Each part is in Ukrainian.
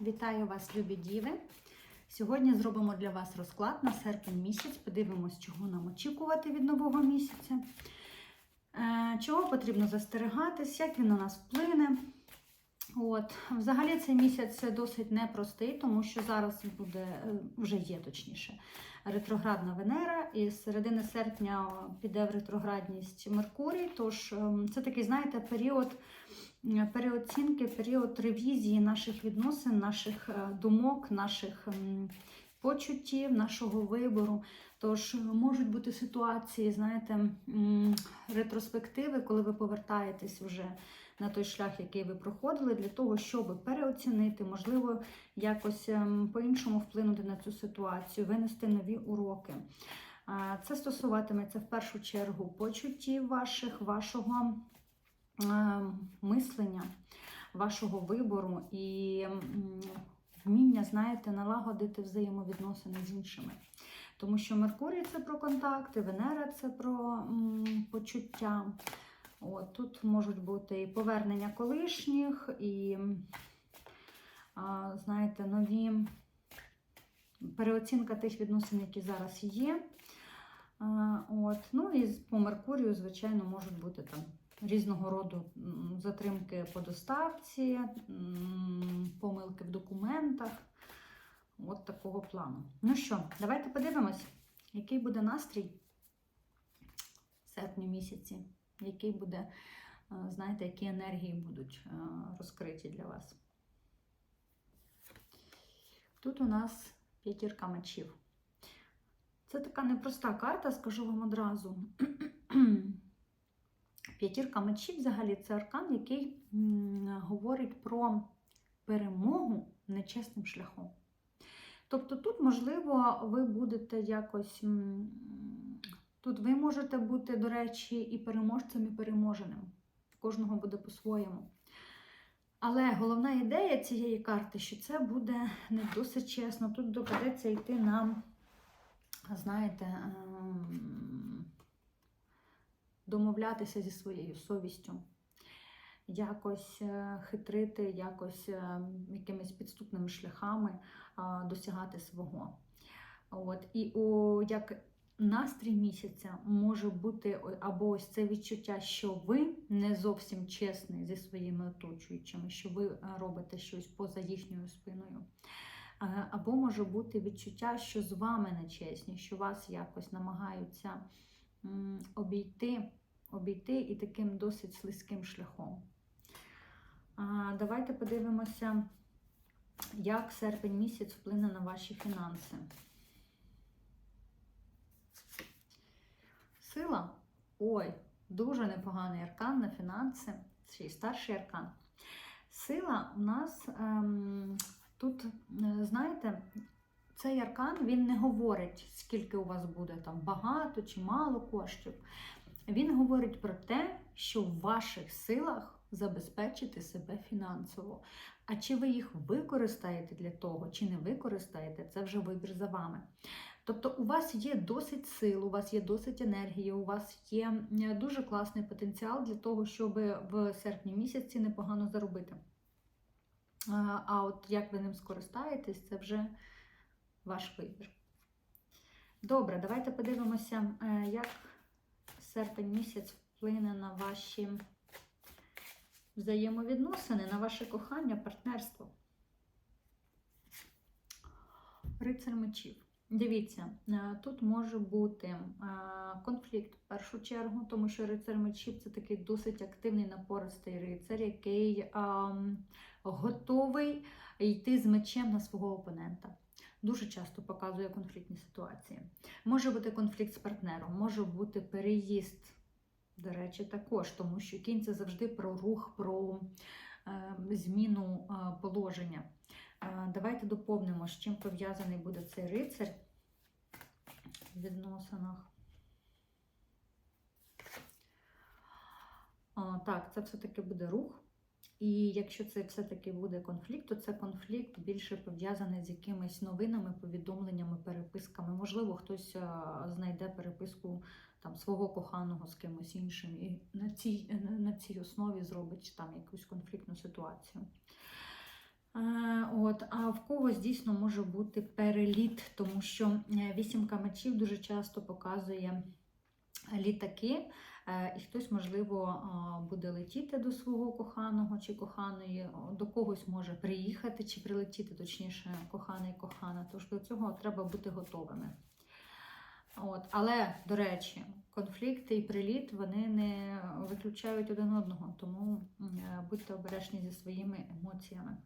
Вітаю вас, любі діви! Сьогодні зробимо для вас розклад на серпень місяць. Подивимось, чого нам очікувати від нового місяця, Е, чого потрібно застерегатись, як він на нас вплине. От. Взагалі цей місяць досить непростий, тому що зараз буде, е, вже є точніше, ретроградна Венера, і з середини серпня піде в ретроградність Меркурій. Тож ем, це такий, знаєте, період переоцінки, період ревізії наших відносин, наших е, думок, наших почуттів, нашого вибору. Тож е, можуть бути ситуації, знаєте, ретроспективи, коли ви повертаєтесь вже на той шлях, який ви проходили, для того, щоб переоцінити, можливо, якось ем, по-іншому вплинути на цю ситуацію, винести нові уроки. Це стосуватиметься в першу чергу почуттів ваших, вашого е, мислення, вашого вибору і вміння, знаєте, налагодити взаємовідносини з іншими. Тому що Меркурій це про контакти, Венера це про почуття. От, Тут можуть бути і повернення колишніх, і, знаєте, нові переоцінка тих відносин, які зараз є. А, От. Ну і по Меркурію, звичайно, можуть бути там різного роду затримки по доставці, помилки в документах. От такого плану. Ну що, давайте подивимось, який буде настрій в серпні місяці, який буде, е, знаєте, які енергії будуть е, розкриті для вас. Тут у нас п'ятірка мечів. Це така непроста карта, скажу вам одразу. П'ятірка мечів взагалі це аркан, який говорить про перемогу нечесним шляхом. Тобто тут, можливо, ви будете якось. Тут ви можете бути, до речі, і переможцем, і переможеним. Кожного буде по-своєму. Але головна ідея цієї карти, що це буде не досить чесно. Тут доведеться йти на, знаєте, ем, домовлятися зі своєю совістю, якось е, хитрити, якось е, якимись підступними шляхами досягати свого. От. І о, як настрій місяця може бути або ось це відчуття, що ви не зовсім чесний зі своїми оточуючими, що ви е, робите щось поза їхньою спиною. Або може бути відчуття, що з вами нечесні, що вас якось намагаються обійти, обійти і таким досить слизьким шляхом. Давайте подивимося, як серпень місяць вплине на ваші фінанси. Сила. Ой, дуже непоганий аркан на фінанси, й старший аркан. Сила у нас ем, тут, е, знаєте, цей аркан він не говорить, скільки у вас буде там багато чи мало коштів. Він говорить про те, що в ваших силах забезпечити себе фінансово. А чи ви їх використаєте для того, чи не використаєте, це вже вибір за вами. Тобто у вас є досить сил, у вас є досить енергії, у вас є е, дуже класний потенціал для того, щоб в серпні місяці непогано заробити. А от як ви ним скористаєтесь, це вже ваш вибір. Добре, давайте подивимося, е, як серпень місяць вплине на ваші взаємовідносини, на ваше кохання, партнерство. Рицар мечів. Дивіться, е, тут може бути е, конфлікт в першу чергу, тому що рицар мечів це такий досить активний напористий рицар, який ем, готовий йти з мечем на свого опонента. Дуже часто показує конфліктні ситуації. Може бути конфлікт з партнером, може бути переїзд. До речі, також, тому що кінь це завжди про рух, про е, зміну е, положення. Е, Давайте доповнимо, з чим пов'язаний буде цей рицар в відносинах. Так, це все-таки буде рух. І якщо це все-таки буде конфлікт, то це конфлікт більше пов'язаний з якимись новинами, повідомленнями, переписками. Можливо, хтось е, знайде переписку там свого коханого з кимось іншим, і на цій, на цій основі зробить там якусь конфліктну ситуацію. Е, От, а в когось дійсно може бути переліт, тому що е, вісімка мечів дуже часто показує літаки, і хтось, можливо, буде летіти до свого коханого чи коханої, до когось може приїхати чи прилетіти, точніше, коханий кохана. Тож до цього треба бути готовими. От, але, до речі, конфлікти і приліт вони не виключають один одного, тому е, будьте обережні зі своїми емоціями.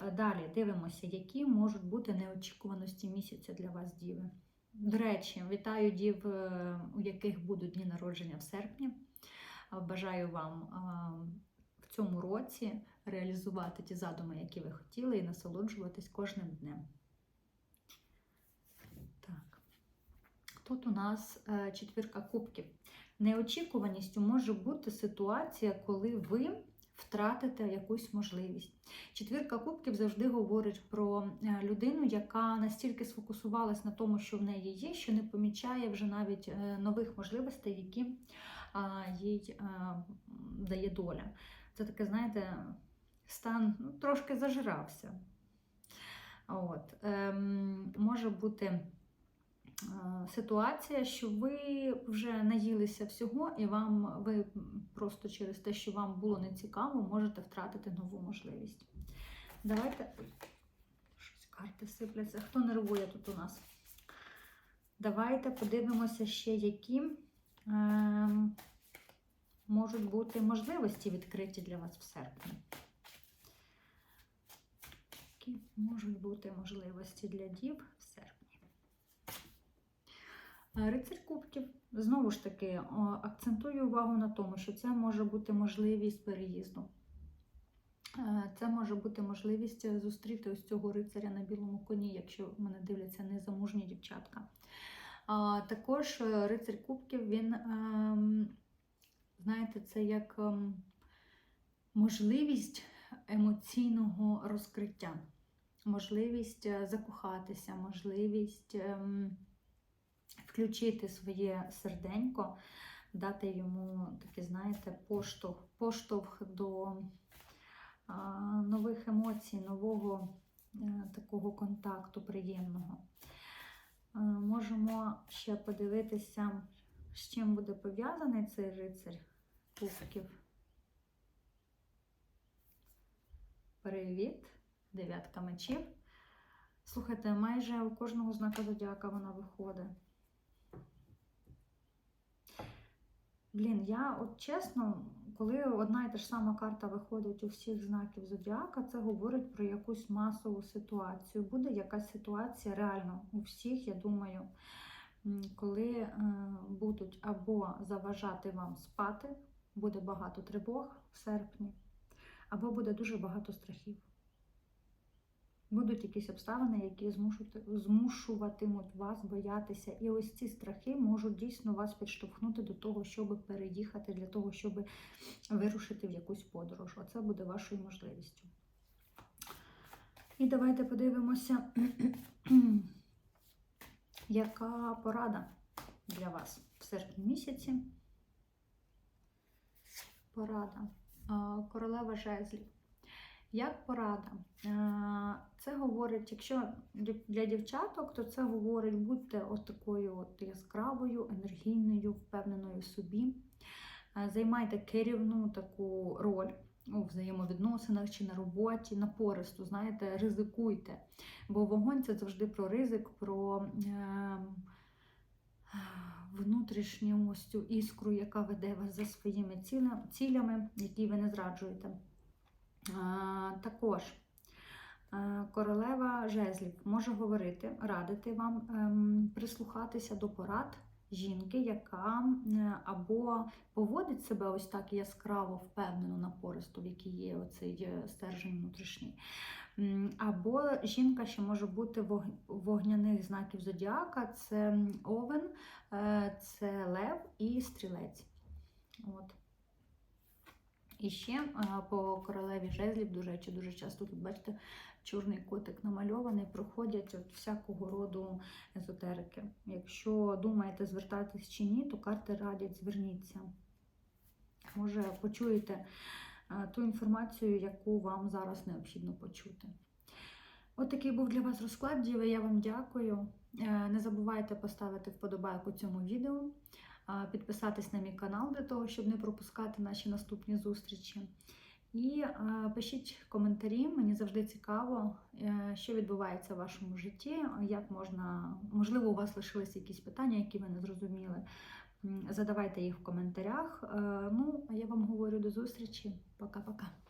Е, Далі дивимося, які можуть бути неочікуваності місяця для вас, діви. До речі, вітаю дів, е, у яких будуть дні народження в серпні. Е, Бажаю вам е, в цьому році реалізувати ті задуми, які ви хотіли, і насолоджуватись кожним днем. Так. Тут у нас четвірка кубків. Неочікуваністю може бути ситуація, коли ви втратите якусь можливість. Четвірка кубків завжди говорить про е, людину, яка настільки сфокусувалась на тому, що в неї є, що не помічає вже навіть е, нових можливостей, які їй е, дає доля. Це таке, знаєте, стан ну, трошки зажирався. От, ем, може бути ситуація, що ви вже наїлися всього, і вам ви просто через те, що вам було нецікаво, можете втратити нову можливість. Давайте. Щось карти сипляться. Хто нервує тут у нас? Давайте подивимося ще, які ем, можуть бути можливості відкриті для вас в серпні. Які можуть бути можливості для дів? Е, Рицарь кубків. Знову ж таки, акцентую увагу на тому, що це може бути можливість переїзду. Е, Це може бути можливість е, зустріти ось цього рицаря на білому коні, якщо мене дивляться незамужні дівчатка. Також е, рицарь кубків, він, ем, знаєте, це як ем, можливість емоційного розкриття, можливість е, закохатися, можливість ем, включити своє серденько, дати йому такий, знаєте, поштовх, поштовх до а, нових емоцій, нового е, такого контакту приємного. Е, Можемо ще подивитися, з чим буде пов'язаний цей рицарь кубків. Привіт, дев'ятка мечів. Слухайте, майже у кожного знака зодіака вона виходить. Блін, я от чесно, коли одна і та ж сама карта виходить у всіх знаків зодіака, це говорить про якусь масову ситуацію. Буде якась ситуація реально у всіх, я думаю, коли е, будуть або заважати вам спати, буде багато тривог в серпні, або буде дуже багато страхів. Будуть якісь обставини, які змушувати- змушуватимуть вас боятися. І ось ці страхи можуть дійсно вас підштовхнути до того, щоб переїхати, для того, щоб вирушити в якусь подорож. Оце буде вашою можливістю. І давайте подивимося, яка порада для вас в серпні місяці. Порада. Королева жезлів. Як порада? Е, Це говорить, якщо для дівчаток, то це говорить, будьте от такою от яскравою, енергійною, впевненою в собі. Е, Займайте керівну таку роль у взаємовідносинах чи на роботі, напористу, знаєте, ризикуйте. Бо вогонь це завжди про ризик, про е, внутрішню ось цю іскру, яка веде вас за своїми цілями, які ви не зраджуєте. Також е, королева жезлів може говорити, радити вам ем, прислухатися до порад жінки, яка або поводить себе ось так яскраво, впевнено, напористо, в якій є оцей е, стержень внутрішній. Або жінка ще може бути вог- вогняних знаків зодіака: це овен, е, це лев і стрілець. От. І ще е, по королеві жезлів, до речі, дуже часто тут, бачите, чорний котик намальований, проходять от всякого роду езотерики. Якщо думаєте, звертатись чи ні, то карти радять, зверніться. Може, почуєте е, ту інформацію, яку вам зараз необхідно почути. От такий був для вас розклад, Діви. Я вам дякую. Е, Не забувайте поставити вподобайку цьому відео, підписатись на мій канал для того, щоб не пропускати наші наступні зустрічі. І е, пишіть коментарі, мені завжди цікаво, е, що відбувається в вашому житті, як можна, можливо, у вас лишились якісь питання, які ви не зрозуміли. Задавайте їх в коментарях. Е, Ну, а я вам говорю до зустрічі. Пока-пока.